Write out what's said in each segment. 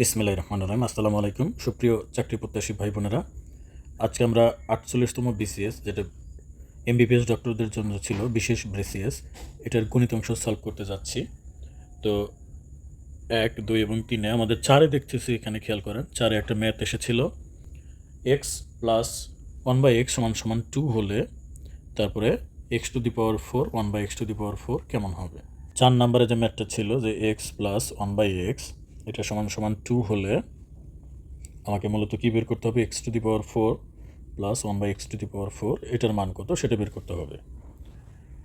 বিসমিল্লাহ রহমান রহিম। আসসালামু আলাইকুম। সুপ্রিয় চাকরি প্রত্যাশী ভাই বোনেরা আজকে আমরা আটচল্লিশতম বিসিএস যেটা এমবিবিএস ডক্টরদের জন্য ছিল বিশেষ বিসিএস এটার গণিত অংশ সলভ করতে যাচ্ছি। তো এক, দুই এবং তিনে আমাদের চারে দেখতেছি, এখানে খেয়াল করেন, চারে একটা ম্যাথ এসেছিল। X plus one by x সমান সমান টু হলে তারপরে x to the power four one by x to the power four কেমন হবে? চার নম্বরে যে ম্যাথটা ছিল যে x plus one by x এটা সমান সমান টু হলে আমাকে মূলত কী বের করতে হবে? X to the power four plus one by x to the power four এটার মান কত? সেটা বের করতে হবে।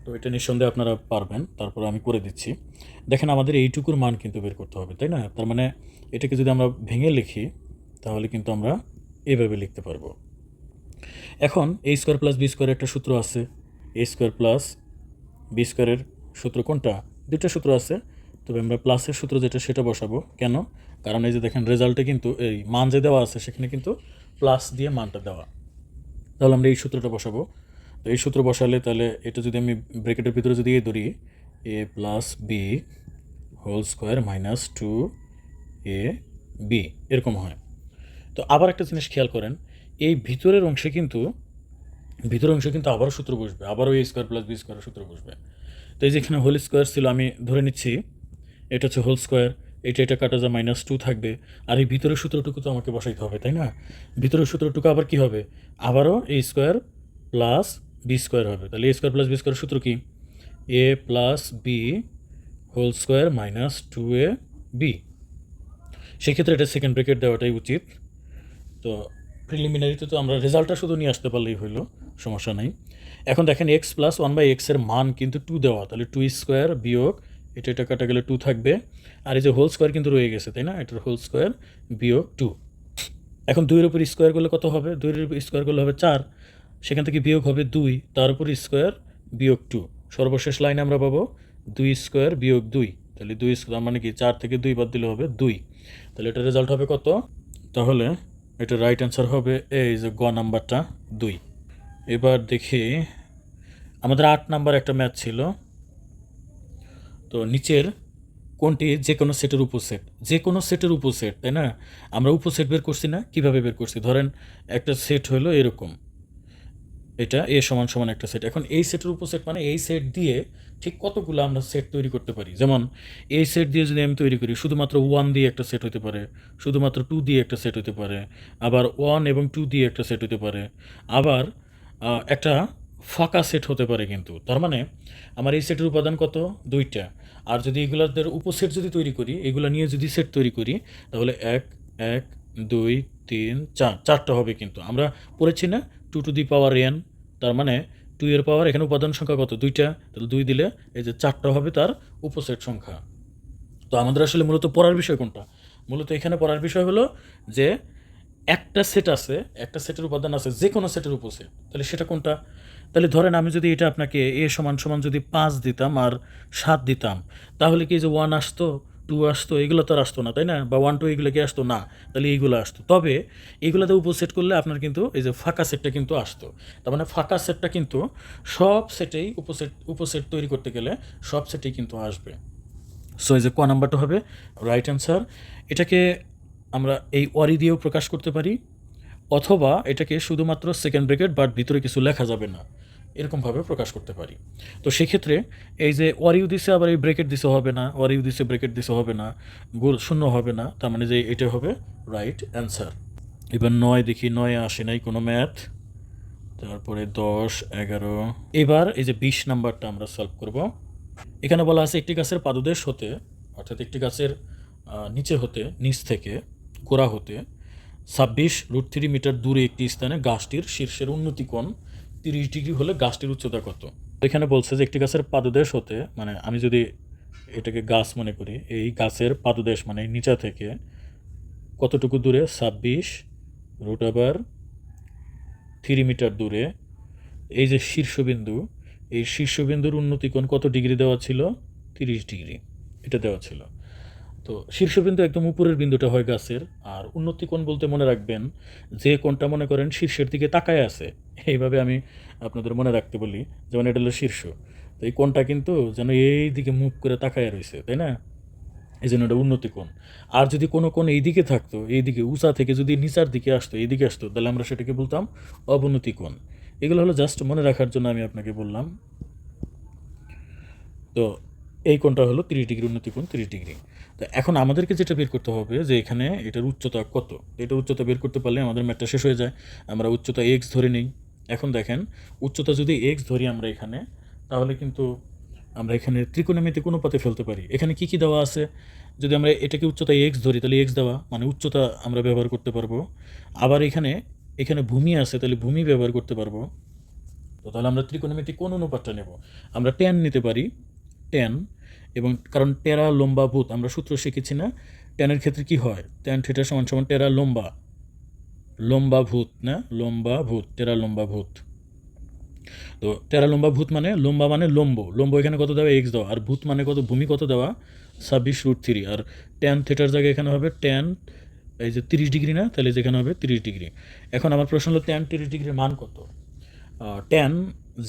তো এটা নিঃসন্দেহে আপনারা পারবেন, তারপরে আমি করে দিচ্ছি। দেখেন আমাদের এইটুকুর মান কিন্তু বের করতে হবে, তাই না? তার মানে এটাকে যদি আমরা ভেঙে লিখি, তাহলে কিন্তু আমরা এভাবে লিখতে পারব। এখন এ স্কোয়ার প্লাস বি স্কোয়ারের একটা সূত্র আছে। এ স্কোয়ার প্লাস বি স্কোয়ারের সূত্র কোনটা? দুইটা সূত্র আছে। তবে আমরা প্লাসের সূত্র যেটা, সেটা বসাবো। কেন? কারণ এই যে দেখেন, রেজাল্টে কিন্তু এই মান যে দেওয়া আছে, সেখানে কিন্তু প্লাস দিয়ে মানটা দেওয়া। তাহলে আমরা এই সূত্রটা বসাবো। তো এই সূত্র বসালে তাহলে এটা যদি আমি ব্রেকেটের ভিতরে যদি এ ধরি, a plus b whole square minus two a b, এরকম হয়। তো আবার একটা জিনিস খেয়াল করেন, এই ভিতরের অংশে কিন্তু, ভিতরের অংশে কিন্তু আবারও সূত্র বসবে। আবারও এ স্কোয়ার প্লাস বি স্কোয়ারের সূত্র বসবে। তো এই যেখানে হোল স্কোয়ার ছিল, আমি ধরে নিচ্ছি এটা হচ্ছে হোল স্কোয়ার এটা এটা কাটা যা মাইনাস টু থাকবে। আর এই ভিতরের সূত্রটুকু তো আমাকে বসাইতে হবে, তাই না? ভিতরের সূত্রটুকু আবার কি হবে? আবারও a square plus b square হবে। তাহলে a square plus b square সূত্র কি? A plus b whole square minus two a b সেক্ষেত্রে এটা সেকেন্ড ব্রেকেট দেওয়াটাই উচিত। তো প্রিলিমিনারিতে তো আমরা রেজাল্টটা শুধু নিয়ে আসতে পারলেই হইল, সমস্যা নাই। এখন দেখেন এক্স প্লাস ওয়ান বাই এক্সের মান কিন্তু টু দেওয়া, তাহলে টু স্কোয়ার বিয়োগ এটা এটা কাটা গেলে টু থাকবে। আর এই যে হোল স্কোয়ার কিন্তু রয়ে গেছে, তাই না? এটার হোল স্কোয়ার বিয়োগ টু এখন দুইয়ের উপর স্কোয়ার করলে কত হবে? দুইয়ের উপর স্কোয়ার করলে হবে চার। সেখান থেকে বিয়োগ হবে দুই, তার উপর স্কোয়ার বিয়োগ টু সর্বশেষ লাইনে আমরা পাবো দুই স্কোয়ার বিয়োগ দুই। তাহলে দুই স্কোয়ার মানে কি? চার থেকে দুই বাদ দিলে হবে দুই। তাহলে এটার রেজাল্ট হবে কত? তাহলে এটা রাইট অ্যান্সার হবে এই যে গ নাম্বারটা দুই। এবার দেখি, আমাদের আট নাম্বার একটা ম্যাথ ছিল। তো নিচের কোনটি? যে কোনো সেটের উপসেট যে কোনো সেটের উপসেট তাই না? আমরা উপসেট বের করছি না, কীভাবে বের করছি? ধরেন একটা সেট হলো এরকম। এটা এ সমান সমান একটা সেট এখন এই সেটের উপসেট মানে এই সেট দিয়ে ঠিক কতগুলো আমরা সেট তৈরি করতে পারি? যেমন এই সেট দিয়ে যদি আমি তৈরি করি, শুধুমাত্র ওয়ান দিয়ে একটা সেট হতে পারে, শুধুমাত্র টু দিয়ে একটা সেট হতে পারে, আবার ওয়ান এবং টু দিয়ে একটা সেট হতে পারে, আবার একটা ফাঁকা সেট হতে পারে কিন্তু। তার মানে আমার এই সেটের উপাদান কত? দুইটা। আর যদি এগুলোদের উপসেট যদি তৈরি করি, এগুলো নিয়ে যদি সেট তৈরি করি, তাহলে এক এক, দুই, তিন, চার, চারটা হবে কিন্তু। আমরা পড়েছি না two to the power n তার মানে টু এর পাওয়ার এখানে উপাদান সংখ্যা কত? দুইটা। তাহলে দুই দিলে এই যে চারটা হবে তার উপসেট সংখ্যা। তো আমাদের আসলে মূলত পড়ার বিষয় কোনটা? মূলত এখানে পড়ার বিষয় হলো যে একটা সেট আছে, একটা সেটের উপাদান আছে যে কোনো সেটের উপসেট তাহলে সেটা কোনটা? তাহলে ধরেন আমি যদি এটা আপনাকে এ সমান সমান যদি পাঁচ দিতাম আর সাত দিতাম, তাহলে কি যে ওয়ান আসতো টু আসতো, এগুলো তো আর আসতো না, তাই না? বা ওয়ান টু এগুলো কি আসতো? না, তাহলে এইগুলো আসতো। তবে এইগুলোতে উপসেট করলে আপনার কিন্তু এই যে ফাঁকা সেটটা কিন্তু আসতো। তার মানে ফাঁকা সেটটা কিন্তু সব সেটেই উপসেট উপসেট তৈরি করতে গেলে সব সেটেই কিন্তু আসবে। সো এই যে ক নাম্বারটা হবে? রাইট অ্যান্সার এটাকে আমরা এই ওয়ারি দিয়েও প্রকাশ করতে পারি। অথবা এটাকে শুধুমাত্র সেকেন্ড ব্রেকেট বাট ভিতরে কিছু লেখা যাবে না। এরকমভাবে প্রকাশ করতে পারি। তো সেক্ষেত্রে এই যে ওয়ারিউ দিছে, আবার এই ব্রেকেট দিছে হবে না ওয়ারিউ দিছে ব্রেকেট দিছে হবে না, গোল শূন্য হবে না, তার মানে যে এটা হবে রাইট অ্যান্সার এবার নয় দেখি, নয় আসে নাই কোনো ম্যাথ তারপরে দশ, এগারো। এবার এই যে বিশ নাম্বারটা আমরা সলভ করব। এখানে বলা আছে একটি গাছের পাদদেশ হতে, অর্থাৎ একটি গাছের নিচে হতে, নিচ থেকে, গোড়া হতে ছাব্বিশ রুট থ্রি মিটার দূরে একটি স্থানে গাছটির শীর্ষের উন্নতি কোণ তিরিশ ডিগ্রি হলে গাছটির উচ্চতা কত? এখানে বলছে যে একটি গাছের পাদদেশ হতে মানে আমি যদি এটাকে গাছ মনে করি, এই গাছের পাদদেশ মানে নিচা থেকে কতটুকু দূরে? ছাব্বিশ রুট আবার থ্রি মিটার দূরে। এই যে শীর্ষবিন্দু, এই শীর্ষবিন্দুর উন্নতি কোণ কত ডিগ্রি দেওয়া ছিল? তিরিশ ডিগ্রি। এটা দেওয়া ছিল। তো শীর্ষবিন্দু একদম উপরের বিন্দুটা হয় গাছের, আর উন্নতি কোণ বলতে মনে রাখবেন, যে কোণটা মনে করেন শীর্ষের দিকে তাকায় আছে, এইভাবে আমি আপনাদের মনে রাখতে বলি, যেমন এটা হলো শীর্ষ। তো এই কোণটা কিন্তু যেন এই দিকে মুখ করে তাকায় রয়েছে, তাই না? এই জন্য এটা উন্নতি কোণ। আর যদি কোনো কোণ এইদিকে থাকতো এইদিকে উঁচা থেকে যদি নিচার দিকে আসতো এইদিকে আসতো, তাহলে আমরা সেটাকে বলতাম অবনতি কোণ। এগুলো হলো জাস্ট মনে রাখার জন্য আমি আপনাকে বললাম। তো এই কোণটা হলো তিরিশ ডিগ্রি উন্নতি কোণ, তিরিশ ডিগ্রি। তো এখন আমাদেরকে যেটা বের করতে হবে যে এখানে এটার উচ্চতা কত? এটা উচ্চতা বের করতে পারলে আমাদের ম্যাটটা শেষ হয়ে যায়। আমরা উচ্চতা এক্স ধরে নিই। এখন দেখেন, উচ্চতা যদি এক্স ধরি আমরা এখানে, তাহলে কিন্তু আমরা এখানে ত্রিকোণমিতি কোনো পাতে ফেলতে পারি। এখানে কি কি দেওয়া আছে? যদি আমরা এটাকে উচ্চতা এক্স ধরি, তাহলে এক্স দেওয়া মানে উচ্চতা আমরা ব্যবহার করতে পারব। আবার এখানে এখানে ভূমি আছে, তাহলে ভূমি ব্যবহার করতে পারব। তো তাহলে আমরা ত্রিকোণমিতি কোন অনুপাতটা নেব। আমরা টেন নিতে পারি। টেন এবং কারণ টেরা লম্বা ভূত, আমরা সূত্র শিখেছি না, টেনের ক্ষেত্রে কি হয়? টেন থিটা সমান সমান টেরা লম্বা। লম্বা ভূত, না? লম্বা ভূত, টেরা লম্বা ভূত। তো টেরা লম্বা ভূত মানে লম্বা মানে লম্ব। লম্ব এখানে কত দেওয়া? এক্স দেওয়া। আর ভূত মানে কত? ভূমি কত দেওয়া? ছাব্বিশ রুট থ্রি আর টেন থিটার জায়গায় এখানে হবে টেন এই যে তিরিশ ডিগ্রি, না? তাহলে যেখানে হবে তিরিশ ডিগ্রি। এখন আমার প্রশ্ন হলো টেন তিরিশ ডিগ্রির মান কত? টেন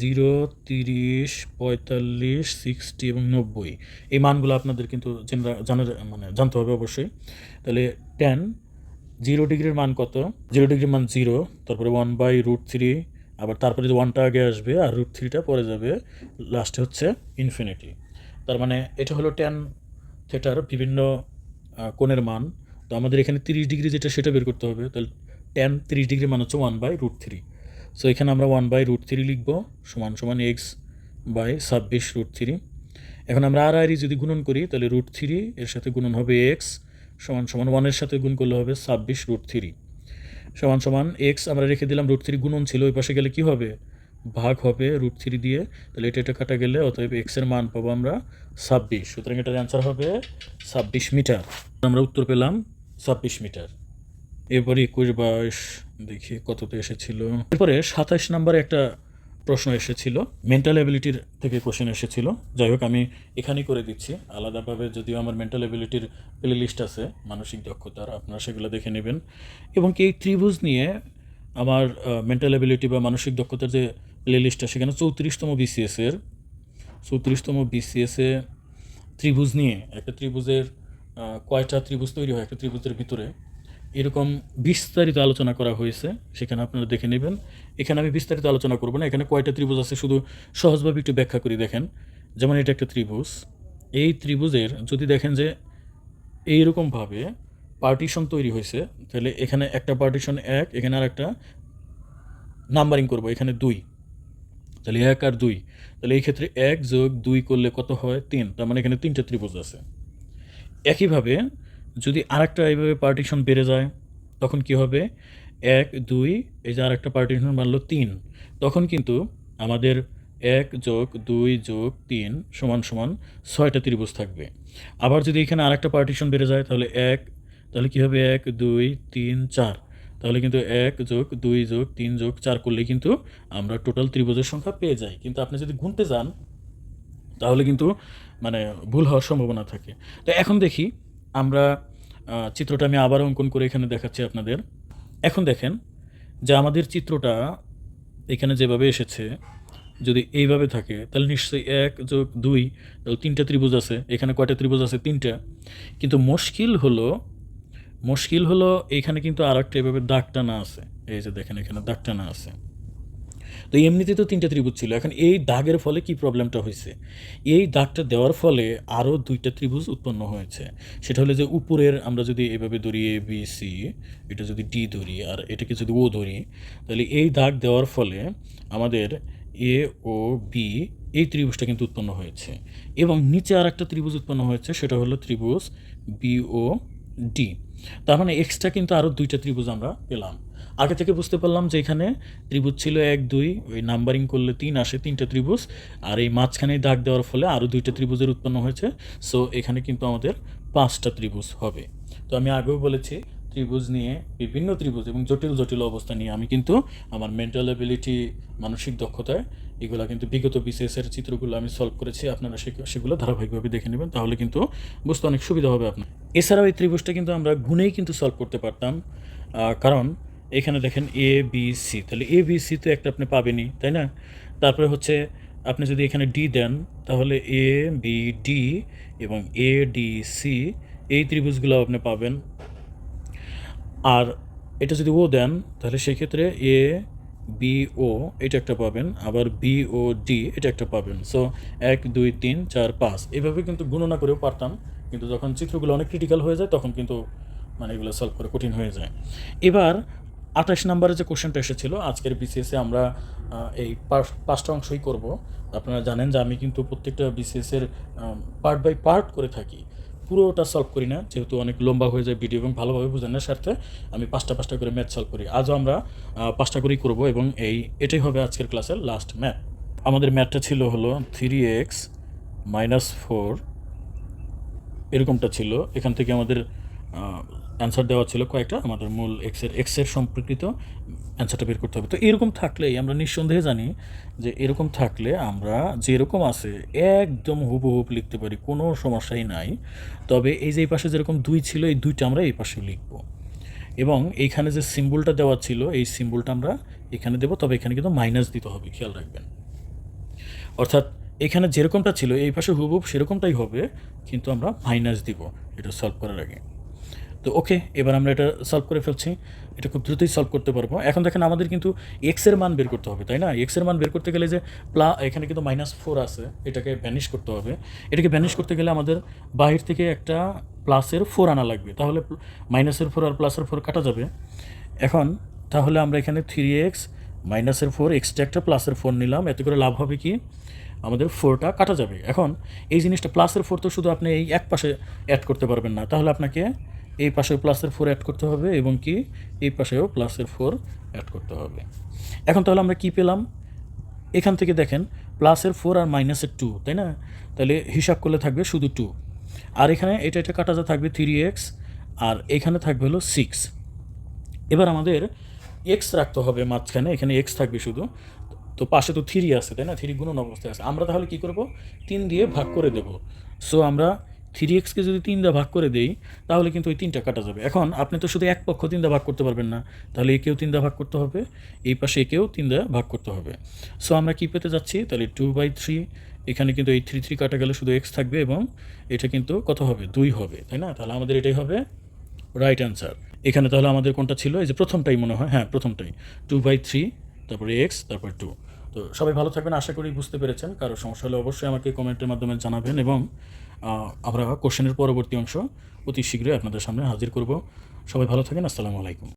জিরো, তিরিশ, পঁয়তাল্লিশ, সিক্সটি এবং নব্বই। এই মানগুলো আপনাদের কিন্তু জেনারা মানে জানতে হবে অবশ্যই। তাহলে টেন জিরো ডিগ্রির মান কত? জিরো ডিগ্রির মান জিরো, তারপরে ওয়ান বাই রুট থ্রি আবার তারপরে যে ওয়ানটা আগে আসবে, আর রুট থ্রিটা পরে যাবে লাস্টে হচ্ছে ইনফিনিটি তার মানে এটা হলো টেন থেটার বিভিন্ন কোণের মান। তো আমাদের এখানে তিরিশ ডিগ্রি যেটা, সেটা বের করতে হবে। তাহলে টেন তিরিশ ডিগ্রি মান হচ্ছে one by root three so এখানে আমরা ওয়ান বাই রুট থ্রি লিখব, সমান সমান এক্স বাই ছাব্বিশ রুট থ্রি এখন আমরা আর আরই যদি গুণন করি, তাহলে রুট থ্রি এর সাথে গুণন হবে এক্স সমান সমান ওয়ানের সাথে গুণ করলে হবে ছাব্বিশ রুট থ্রি সমান সমান এক্স আমরা রেখে দিলাম রুট থ্রি গুণন ছিল, ওই পাশে গেলে কি হবে? ভাগ হবে রুট থ্রি দিয়ে, তাহলে এটা এটা কাটা গেলে অতএব এক্সের মান পাবো আমরা ছাব্বিশ। সুতরাং এটার অ্যান্সার হবে ছাব্বিশ মিটার। আমরা উত্তর পেলাম ছাব্বিশ মিটার। এরপরে একুশ, বাইশ দেখি কততে এসেছিল। এরপরে সাতাশ নম্বরে একটা প্রশ্ন এসেছিল। মেন্টাল অ্যাবিলিটির থেকে কোশ্চেন এসেছিল। যাই হোক, আমি এখানেই করে দিচ্ছি। আলাদাভাবে যদিও আমার মেন্টাল অ্যাবিলিটির প্লে লিস্ট আছে, মানসিক দক্ষতার, আপনারা সেগুলো দেখে নেবেন। এবং এই ত্রিভুজ নিয়ে আমার মেন্টাল অ্যাবিলিটি বা মানসিক দক্ষতার যে প্লে লিস্টটা সেখানে চৌত্রিশতম বিসিএসের চৌত্রিশতম বিসিএসে ত্রিভুজ নিয়ে, একটা ত্রিভুজের কয়টা ত্রিভুজ তৈরি হয়, একটা ত্রিভুজের ভিতরে এরকম বিস্তারিত আলোচনা করা হয়েছে, সেখানে আপনারা দেখে নেবেন। এখানে আমি বিস্তারিত আলোচনা করব না, এখানে কয়টা ত্রিভুজ আছে শুধু সহজভাবে একটু ব্যাখ্যা করি দেখেন। যেমন এটা একটা ত্রিভুজ। এই ত্রিভুজের যদি দেখেন যে এইরকমভাবে পার্টিশন তৈরি হয়েছে, তাহলে এখানে একটা পার্টিশন এক, এখানে আর একটা নাম্বারিং করব, এখানে দুই। তাহলে এক আর দুই। তাহলে এই ক্ষেত্রে এক যোগ দুই করলে কত হয়? তিন। তার মানে এখানে তিনটা ত্রিভুজ আছে। একইভাবে যদি আরেকটা এইভাবে পার্টিশন বেড়ে যায়, তখন কি হবে? এক, দুই, এই যে আরেকটা পার্টিশন মানলো তিন। তখন কিন্তু আমাদের এক যোগ দুই যোগ তিন সমান সমান ছয়টা ত্রিভুজ থাকবে। আবার যদি এখানে আরেকটা পার্টিশন বেড়ে যায়, তাহলে এক, তাহলে কী হবে? এক, দুই, তিন, চার। তাহলে কিন্তু এক যোগ দুই যোগ তিন যোগ চার করলে কিন্তু আমরা টোটাল ত্রিভুজের সংখ্যা পেয়ে যাই। কিন্তু আপনি যদি গুনতে যান, তাহলে কিন্তু মানে ভুল হওয়ার সম্ভাবনা থাকে। তো এখন দেখি আমরা চিত্রটা আমি আবার অঙ্কন করে এখানে দেখাচ্ছি আপনাদের। এখন দেখেন, যে আমাদের চিত্রটা এখানে যেভাবে এসেছে, যদি এইভাবে থাকে, তাহলে নিশ্চয়ই এক যোগ দুই, তাহলে তিনটা ত্রিভুজ আছে, এখানে কয়টা ত্রিভুজ আছে? তিনটা। কিন্তু মুশকিল হলো মুশকিল হলো এখানে কিন্তু আর একটা এভাবে দাগ টানা আছে। এই যে দেখেন, এখানে দাগ টানা আছে। তো এমনিতে তো তিনটা ত্রিভুজ ছিল। এখন এই দাগের ফলে কি প্রবলেমটা হয়েছে? এই দাগটা দেওয়ার ফলে আরও দুইটা ত্রিভুজ উৎপন্ন হয়েছে। সেটা হলো যে উপরের আমরা যদি এভাবে ধরি এ বি সি এটা যদি ডি ধরি আর এটাকে যদি ও ধরি, তাহলে এই দাগ দেওয়ার ফলে আমাদের এ ও বি এই ত্রিভুজটা কিন্তু উৎপন্ন হয়েছে। এবং নিচে আর একটা ত্রিভুজ উৎপন্ন হয়েছে, সেটা হলো ত্রিভুজ বি ও ডি তার মানে এক্সট্রা কিন্তু আরও দুইটা ত্রিভুজ আমরা পেলাম। আগে থেকে বুঝতে পারলাম যে এখানে ত্রিভুজ ছিল এক, দুই, ওই নাম্বারিং করলে তিন আসে, তিনটা ত্রিভুজ, আর এই মাঝখানে দাগ দেওয়ার ফলে আরও দুইটা ত্রিভুজের উৎপন্ন হয়েছে। সো এখানে কিন্তু আমাদের পাঁচটা ত্রিভুজ হবে। তো আমি আগেও বলেছি, ত্রিভুজ নিয়ে বিভিন্ন ত্রিভুজ এবং জটিল জটিল অবস্থা নিয়ে আমি কিন্তু আমার মেন্টাল অ্যাবিলিটি মানসিক দক্ষতায় এগুলো কিন্তু বিগত বিসিএসের চিত্রগুলো আমি সলভ করেছি। আপনারা সেগুলো ধারাবাহিকভাবে দেখে নেবেন, তাহলে কিন্তু বুঝতে অনেক সুবিধা হবে আপনার। এছাড়াও এই ত্রিভুজটা কিন্তু আমরা গুণেই কিন্তু সলভ করতে পারতাম কারণ এখানে দেখেন এ বি সি তাহলে এ বি সি তো একটা আপনি পাবেনই, তাই না? তারপরে হচ্ছে আপনি যদি এখানে ডি দেন, তাহলে এ বি ডি এবং এ ডি সি এই ত্রিভুজগুলো আপনি পাবেন। আর এটা যদি ও দেন, তাহলে সেক্ষেত্রে এ বি ও এটা একটা পাবেন, আবার বি ও ডি এটা একটা পাবেন। সো এক, দুই, তিন, চার, পাঁচ। এভাবে কিন্তু গণনা করেও পারতাম, কিন্তু যখন চিত্রগুলো অনেক ক্রিটিক্যাল হয়ে যায়, তখন কিন্তু মানে এগুলো সলভ করে কঠিন হয়ে যায়। এবার আঠাশ নম্বরে যে কোশ্চেনটা এসেছিল, আজকের বিসিএসে আমরা এই পাঁচ- পাঁচটা অংশই করব। আপনারা জানেন যে আমি কিন্তু প্রত্যেকটা বিসিএসের পার্ট বাই পার্ট করে থাকি। পুরোটা সলভ করি না, যেহেতু অনেক লম্বা হয়ে যায় ভিডিও এবং ভালোভাবে বোঝানোর স্বার্থে আমি পাঁচটা পাঁচটা করে ম্যাথ সলভ করি। আজও আমরা পাঁচটা করেই করব এবং এই, এটাই হবে আজকের ক্লাসের লাস্ট ম্যাথ আমাদের ম্যাথটা ছিল হলো থ্রি এক্স মাইনাস ফোর এরকমটা ছিল। এখান থেকে আমাদের অ্যান্সার দেওয়া ছিল কয়েকটা, আমাদের মূল এক্সের এক্সের সম্পর্কিত অ্যান্সারটা বের করতে হবে। তো এরকম থাকলেই আমরা নিঃসন্দেহে জানি যে এরকম থাকলে আমরা যেরকম আছে একদম হুবহুব লিখতে পারি, কোনো সমস্যাই নাই। তবে এই যে এই পাশে যেরকম দুই ছিল, এই দুইটা আমরা এই পাশেও লিখব। এবং এইখানে যে সিম্বলটা দেওয়া ছিল, এই সিম্বলটা আমরা এখানে দেবো, তবে এখানে কিন্তু মাইনাস দিতে হবে, খেয়াল রাখবেন। অর্থাৎ এখানে যেরকমটা ছিল, এই পাশে হুবহুব সেরকমটাই হবে, কিন্তু আমরা মাইনাস দিব, এটা সলভ করার আগে। তো ওকে এবার আমরা এটা সলভ করে ফেলছি। এটা খুব দ্রুতই সলভ করতে পারব। এখন দেখেন আমাদের কিন্তু এক্সের মান বের করতে হবে, তাই না? এক্সের মান বের করতে গেলে যে প্লা এখানে কিন্তু মাইনাস ফোর আছে, এটাকে ভ্যানিশ করতে হবে। এটাকে ভ্যানিশ করতে গেলে আমাদের বাহির থেকে একটা প্লাসের ফোর আনা লাগবে। তাহলে মাইনাসের ফোর আর প্লাসের ফোর কাটা যাবে। এখন তাহলে আমরা এখানে থ্রি এক্স মাইনাসের ফোর এক্সট্রা একটা প্লাসের ফোর নিলাম। এতে করে লাভ হবে কি? আমাদের ফোরটা কাটা যাবে। এখন এই জিনিসটা প্লাসের ফোর তো শুধু আপনি এই এক পাশে অ্যাড করতে পারবেন না। তাহলে আপনাকে এই পাশেও প্লাসের ফোর অ্যাড করতে হবে এবং কি এই পাশেও প্লাসের ফোর অ্যাড করতে হবে। এখন তাহলে আমরা কি পেলাম? এখান থেকে দেখেন, প্লাসের ফোর আর মাইনাসের টু তাই না? তাহলে হিসাব করলে থাকবে শুধু টু আর এখানে এটা এটা কাটা যা থাকবে থ্রি এক্স আর এখানে থাকবে হলো সিক্স এবার আমাদের এক্স রাখতে হবে মাঝখানে, এখানে এক্স থাকবে শুধু। তো পাশে তো থ্রি আছে, তাই না? থ্রি গুণন অবস্থায় আছে। আমরা তাহলে কি করব? তিন দিয়ে ভাগ করে দেব। সো আমরা থ্রি এক্সকে যদি তিন দিয়ে ভাগ করে দেই, তাহলে কিন্তু ওই তিনটা কাটা যাবে। এখন আপনি তো শুধু এক পক্ষ তিন দিয়ে ভাগ করতে পারবেন না, তাহলে একেও তিন দিয়ে ভাগ করতে হবে, এই পাশে একেও তিন দিয়ে ভাগ করতে হবে। সো আমরা কি পেতে যাচ্ছি? তাহলে টু বাই থ্রি এখানে কিন্তু এই থ্রি থ্রি কাটা গেলে শুধু এক্স থাকবে এবং এটা কিন্তু কত হবে? দুই হবে, তাই না? তাহলে আমাদের এটাই হবে রাইট অ্যান্সার এখানে তাহলে আমাদের কোনটা ছিল? এই যে প্রথমটাই মনে হয় হ্যাঁ প্রথমটাই। টু বাই থ্রি তারপরে এক্স তারপর টু তো সবাই ভালো থাকবেন, আশা করি বুঝতে পেরেছেন। কারও সমস্যা হলে অবশ্যই আমাকে কমেন্টের মাধ্যমে জানাবেন এবং আমরা কোশ্চেনের পরবর্তী অংশ অতি শীঘ্রই আপনাদের সামনে হাজির করব। সবাই ভালো থাকেন, আসসালামু আলাইকুম।